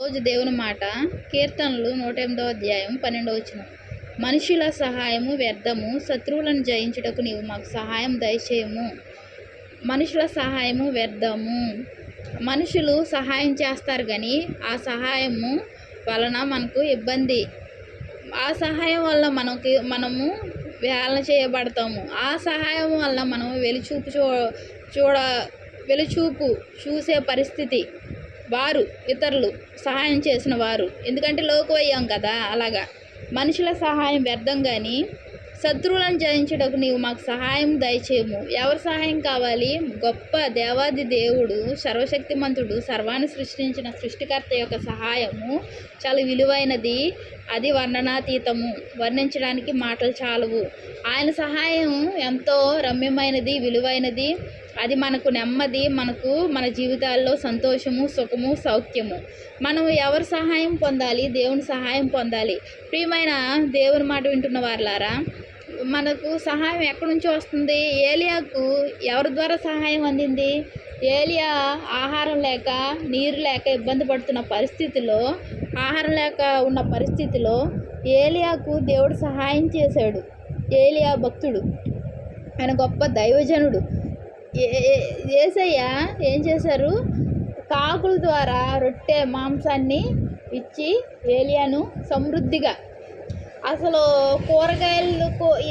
రోజు దేవుని మాట కీర్తనలు నూట ఎనిమిదో అధ్యాయం పన్నెండో వచ్చిన మనుషుల సహాయము వ్యర్థము శత్రువులను జయించుటకు నీవు మాకు సహాయం దయచేయము. మనుషుల సహాయము వ్యర్థము. మనుషులు సహాయం చేస్తారు కానీ ఆ సహాయము వలన మనకు ఇబ్బంది. ఆ సహాయం వల్ల మనకి మనము వేలన చేయబడతాము. ఆ సహాయం వల్ల మనం వెలుచూపు చూ చూడ వెలుచూపు చూసే పరిస్థితి. వారు ఇతరులు సహాయం చేసిన వారు. ఎందుకంటే లోకవయ్యాం కదా అలాగా. మనుషుల సహాయం వ్యర్థం కానీ శత్రువులను జయించుటకు నీవు మాకు సహాయం దయచేయము. ఎవరి సహాయం కావాలి? గొప్ప దేవాది దేవుడు సర్వశక్తిమంతుడు సర్వాన్ని సృష్టించిన సృష్టికర్త యొక్క సహాయము చాలా విలువైనది. అది వర్ణనాతీతము. వర్ణించడానికి మాటలు చాలవు. ఆయన సహాయం ఎంతో రమ్యమైనది విలువైనది. అది మనకు నెమ్మది మనకు మన జీవితాల్లో సంతోషము సుఖము సౌఖ్యము. మనం ఎవరి సహాయం పొందాలి? దేవుని సహాయం పొందాలి. ప్రియమైన దేవుని మాట వింటున్న వారులారా మనకు సహాయం ఎక్కడి నుంచి వస్తుంది? ఏలియాకు ఎవరి ద్వారా సహాయం అందింది? ఏలియా ఆహారం లేక నీరు లేక ఇబ్బంది పడుతున్న పరిస్థితిలో ఆహారం లేక ఉన్న పరిస్థితిలో ఏలియాకు దేవుడు సహాయం చేశాడు. ఏలియా భక్తుడు. ఆయన గొప్ప దైవజనుడు. ఏసయ్య ఏం చేశారు? కాకుల ద్వారా రొట్టె మాంసాన్ని ఇచ్చి ఏలియాను సమృద్ధిగా. అసలు కూరగాయలు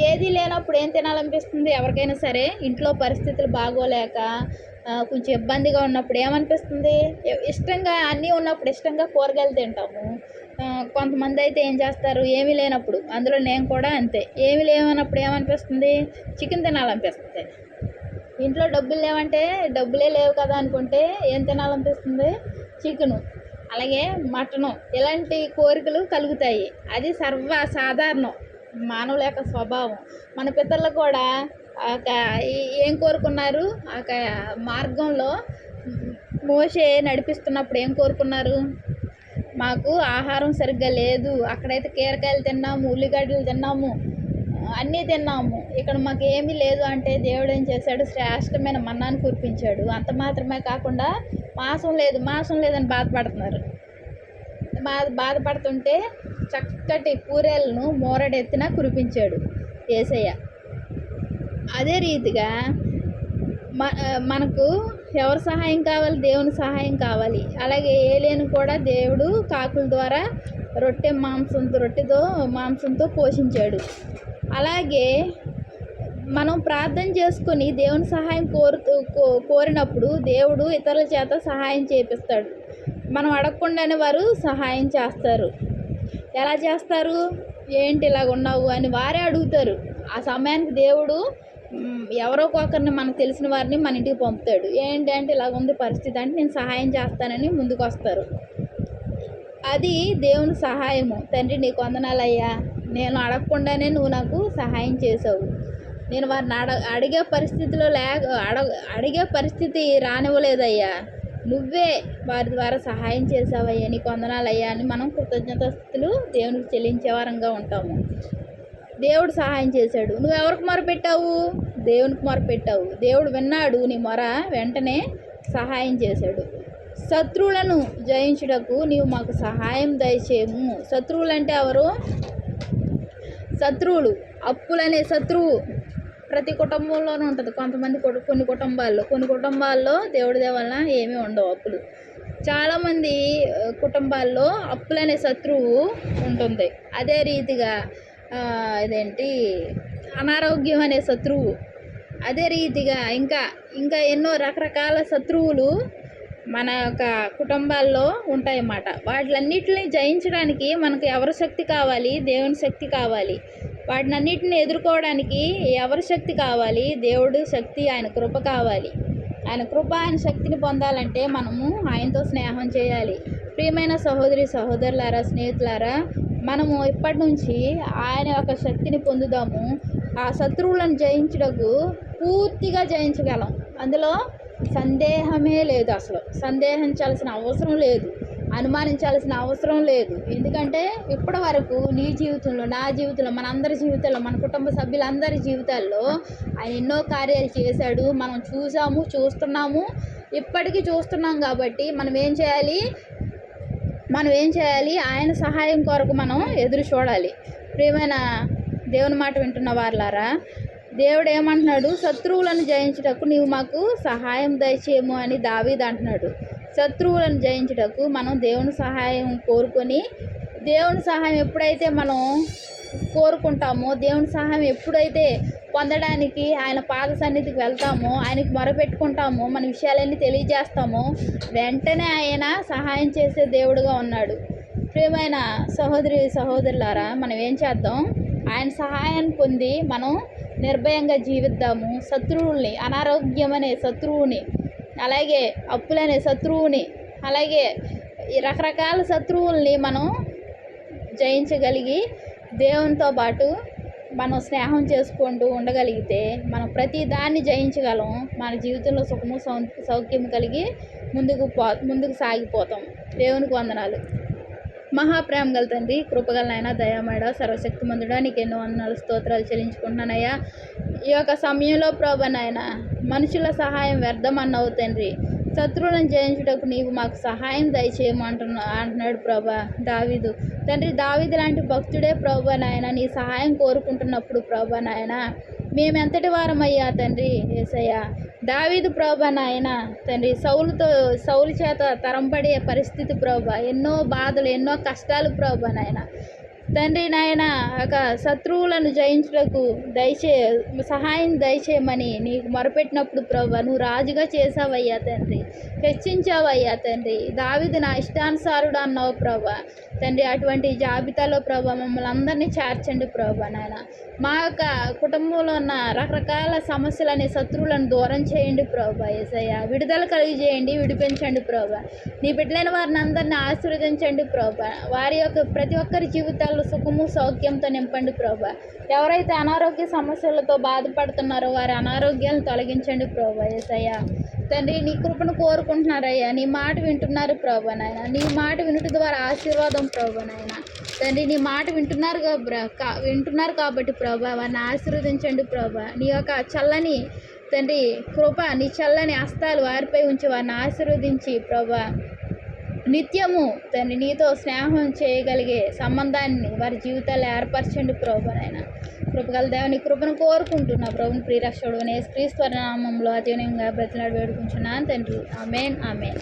ఏది లేనప్పుడు ఏం తినాలనిపిస్తుంది? ఎవరికైనా సరే ఇంట్లో పరిస్థితులు బాగోలేక కొంచెం ఇబ్బందిగా ఉన్నప్పుడు ఏమనిపిస్తుంది? ఇష్టంగా అన్నీ ఉన్నప్పుడు ఇష్టంగా కూరగాయలు తింటాము. కొంతమంది అయితే ఏం చేస్తారు? ఏమీ లేనప్పుడు అందులో నేను కూడా అంతే. ఏమీ లేవన్నప్పుడు ఏమనిపిస్తుంది? చికెన్ తినాలనిపిస్తుంది. ఇంట్లో డబ్బులు లేవంటే డబ్బులే లేవు కదా అనుకుంటే ఏం తినాలనిపిస్తుంది? చికెను అలాగే మటను ఇలాంటి కోరికలు కలుగుతాయి. అది సర్వ సాధారణం. మానవుల యొక్క స్వభావం. మన పితరులు కూడా ఒక ఏం కోరుకున్నారు? ఆ యొక్క మార్గంలో మోసే నడిపిస్తున్నప్పుడు ఏం కోరుకున్నారు? మాకు ఆహారం సరిగ్గా లేదు. అక్కడైతే కీరకాయలు తిన్నాము ఉల్లిగడ్డలు తిన్నాము. అన్నీ తిన్నాము. ఇక్కడ మాకు ఏమీ లేదు అంటే దేవుడు ఏం చేశాడు? శ్రేష్టమైన మన్నాన్ని కురిపించాడు. అంత మాత్రమే కాకుండా మాసం లేదు మాసం లేదని బాధపడుతున్నారు. బాధ బాధపడుతుంటే చక్కటి కూరలను మోరడెత్తిన కురిపించాడు ఏసయ్య. అదే రీతిగా మ మనకు ఎవరి సహాయం కావాలి? దేవుని సహాయం కావాలి. అలాగే ఏలేను కూడా దేవుడు కాకుల ద్వారా రొట్టె మాంసంతో రొట్టెతో మాంసంతో పోషించాడు. అలాగే మనం ప్రార్థన చేసుకొని దేవుని సహాయం కోరుతూ కో- కోరినప్పుడు దేవుడు ఇతరుల చేత సహాయం చేపిస్తాడు. మనం అడగకుండానే వారు సహాయం చేస్తారు. ఎలా చేస్తారు? ఏంటి ఇలాగ ఉన్నావు అని వారే అడుగుతారు. ఆ సమయానికి దేవుడు ఎవరో ఒకరిని మనకు తెలిసిన వారిని మన ఇంటికి పంపుతాడు. ఏంటి అంటే ఇలాగ ఉంది పరిస్థితి అంటే నేను సహాయం చేస్తానని ముందుకు వస్తారు అది దేవుని సహాయము. తండ్రి నీకు వందనాలయ్యా. నేను అడగకుండానే నువ్వు నాకు సహాయం చేసావు. నేను వారిని అడ అడిగే పరిస్థితిలో లేక అడ అడిగే పరిస్థితి రానివ్వలేదయ్యా. నువ్వే వారి ద్వారా సహాయం చేసావయ్యా. నీకు వందనాలయ్యా అని మనం కృతజ్ఞతస్తులు దేవునికి చెల్లించే వారంగా ఉంటాము. దేవుడు సహాయం చేశాడు. నువ్వు ఎవరికి మొర పెట్టావు దేవునికి మొర పెట్టావు దేవుడు విన్నాడు నీ మొర వెంటనే సహాయం చేశాడు. శత్రువులను జయించుటకు నీవు మాకు సహాయం దయచేయము. శత్రువులు అంటే ఎవరు? శత్రువులు అప్పులనే శత్రువు ప్రతి కుటుంబంలోనూ ఉంటుంది. కొంతమంది కుటు- కొన్ని కుటుంబాల్లో కొన్ని కుటుంబాల్లో దేవుడి దయ వలన ఏమీ ఉండవు అప్పులు. చాలామంది కుటుంబాల్లో అప్పులనే శత్రువు ఉంటుంది. అదే రీతిగా ఇదేంటి అనారోగ్యం అనే శత్రువు. అదే రీతిగా ఇంకా ఇంకా ఎన్నో రకరకాల శత్రువులు మన యొక్క కుటుంబాల్లో ఉంటాయన్నమాట. వాటిలన్నిటిని జయించడానికి మనకు ఎవరి శక్తి కావాలి? దేవుని శక్తి కావాలి. వాటినన్నిటిని ఎదుర్కోవడానికి ఎవరి శక్తి కావాలి? దేవుడు శక్తి ఆయన కృప కావాలి. ఆయన కృప ఆయన శక్తిని పొందాలంటే మనము ఆయనతో స్నేహం చేయాలి. ప్రియమైన సహోదరి సహోదరులారా స్నేహితులారా మనము ఇప్పటి నుంచి ఆయన యొక్క శక్తిని పొందుదాము. ఆ శత్రువులను జయించుటకు పూర్తిగా జయించగలం. అందులో సందేహమే లేదు అసలు. సందేహించాల్సిన అవసరం లేదు. అనుమానించాల్సిన అవసరం లేదు. ఎందుకంటే ఇప్పటి వరకు నీ జీవితంలో నా జీవితంలో మనందరి జీవితంలో మన కుటుంబ సభ్యులందరి జీవితాల్లో ఆయన ఎన్నో కార్యాలు చేశాడు. మనం చూసాము చూస్తున్నాము. ఇప్పటికీ చూస్తున్నాం కాబట్టి మనం ఏం చేయాలి? మనం ఏం చేయాలి? ఆయన సహాయం కొరకు మనం ఎదురు చూడాలి. ప్రియమైన దేవుని మాట వింటున్న వారులారా దేవుడు ఏమంటున్నాడు శత్రువులను జయించుటకు నీవు మాకు సహాయం దయచేయము అని దావీద్ అంటున్నాడు. శత్రువులను జయించుటకు మనం దేవుని సహాయం కోరుకొని దేవుని సహాయం ఎప్పుడైతే మనం కోరుకుంటామో దేవుని సహాయం ఎప్పుడైతే పొందడానికి ఆయన పాద సన్నిధికి వెళ్తామో ఆయనకు మొరపెట్టుకుంటామో మన విషయాలన్నీ తెలియజేస్తామో వెంటనే ఆయన సహాయం చేసే దేవుడుగా ఉన్నాడు. ప్రియమైన సహోదరి సహోదరులారా మనం ఏం చేద్దాం? ఆయన సహాయాన్ని పొంది మనం నిర్భయంగా జీవిద్దాము. శత్రువుల్ని అనారోగ్యం అనే శత్రువుని అలాగే అప్పులనే శత్రువుని అలాగే రకరకాల శత్రువుల్ని మనం జయించగలిగి దేవునితో పాటు మనం స్నేహం చేసుకుంటూ ఉండగలిగితే మనం ప్రతి దాన్ని జయించగలం. మన జీవితంలో సుఖము సౌ సౌఖ్యం కలిగి ముందుకు పో ముందుకు సాగిపోతాం. దేవునికి వందనాలు. మహాప్రేమ గల తండ్రి కృపగల నాయన దయామేడ సర్వశక్తిమంతుడా నీకు ఎన్నో వందనాలు స్తోత్రాలు చెల్లించుకుంటున్నానయ్యా. ఈ యొక్క సమయంలో ప్రభా నాయన మనుషుల సహాయం వ్యర్థం తండ్రి. శత్రువులను జయించుటకు నీవు మాకు సహాయం దయచేయమంటున్నా అంటున్నాడు ప్రభా దావీదు. తండ్రి దావీదు లాంటి భక్తుడే ప్రభా నాయన నీ సహాయం కోరుకుంటున్నప్పుడు ప్రభా నాయన మేమెంతటి వారమయ్యా తండ్రి ఏసయ్యా. దావీదు ప్రభా నాయన తండ్రి సౌలుతో సౌలు చేత తరంపడే పరిస్థితి ప్రభా ఎన్నో బాధలు ఎన్నో కష్టాలు ప్రభా నాయన. తండ్రి నాయన ఒక శత్రువులను జయించుటకు దయచే సహాయం దయచేయమని నీకు మొరపెట్టినప్పుడు ప్రభా నువ్వు రాజుగా చేసావయ్యా తండ్రి హెచ్చించావయ్యా తండ్రి. దావిది నా ఇష్టానుసారుడు అన్నావు ప్రభా తండ్రి అటువంటి జాబితాలో ప్రభా మమ్మల్ని అందరినీ చేర్చండి ప్రభా నాయన. మా యొక్క కుటుంబంలో ఉన్న రకరకాల సమస్యలని శత్రువులను దూరం చేయండి ప్రభా ఏసయ్య. విడుదల కలిగి చేయండి విడిపించండి ప్రభా నీ బిడ్డలైన వారిని అందరిని ఆశీర్వదించండి ప్రభా వారి యొక్క ప్రతి ఒక్కరి జీవితాల్లో సుఖము సౌఖ్యంతో నింపండి ప్రభా. ఎవరైతే అనారోగ్య సమస్యలతో బాధపడుతున్నారో వారి అనారోగ్యాలను తొలగించండి ప్రభా ఏసయ్యా. తండ్రి నీ కృపను కోరుకుంటున్నారయ్యా. నీ మాట వింటున్నారు ప్రభా నాయన. నీ మాట వినుట ద్వారా ఆశీర్వాదం ప్రభా నాయన. తండ్రి నీ మాట వింటున్నారు కా- కా- వింటున్నారు కాబట్టి ప్రభా వారిని ఆశీర్వదించండి ప్రభా. నీ యొక్క చల్లని తండ్రి కృప నీ చల్లని హస్తాలు వారిపై ఉంచి వారిని ఆశీర్వదించి ప్రభా నిత్యము తండ్రి నీతో స్నేహం చేయగలిగే సంబంధాన్ని వారి జీవితాలు ఏర్పరచండి ప్రభునైనా కృపగల దేవుని కృపను కోరుకుంటున్నా ప్రభుని ప్రియరక్షకుడు క్రీస్తు నామంలో అతీనంగా బ్రతినాడు వేడుకుంటున్నాను తండ్రి. Amen amen.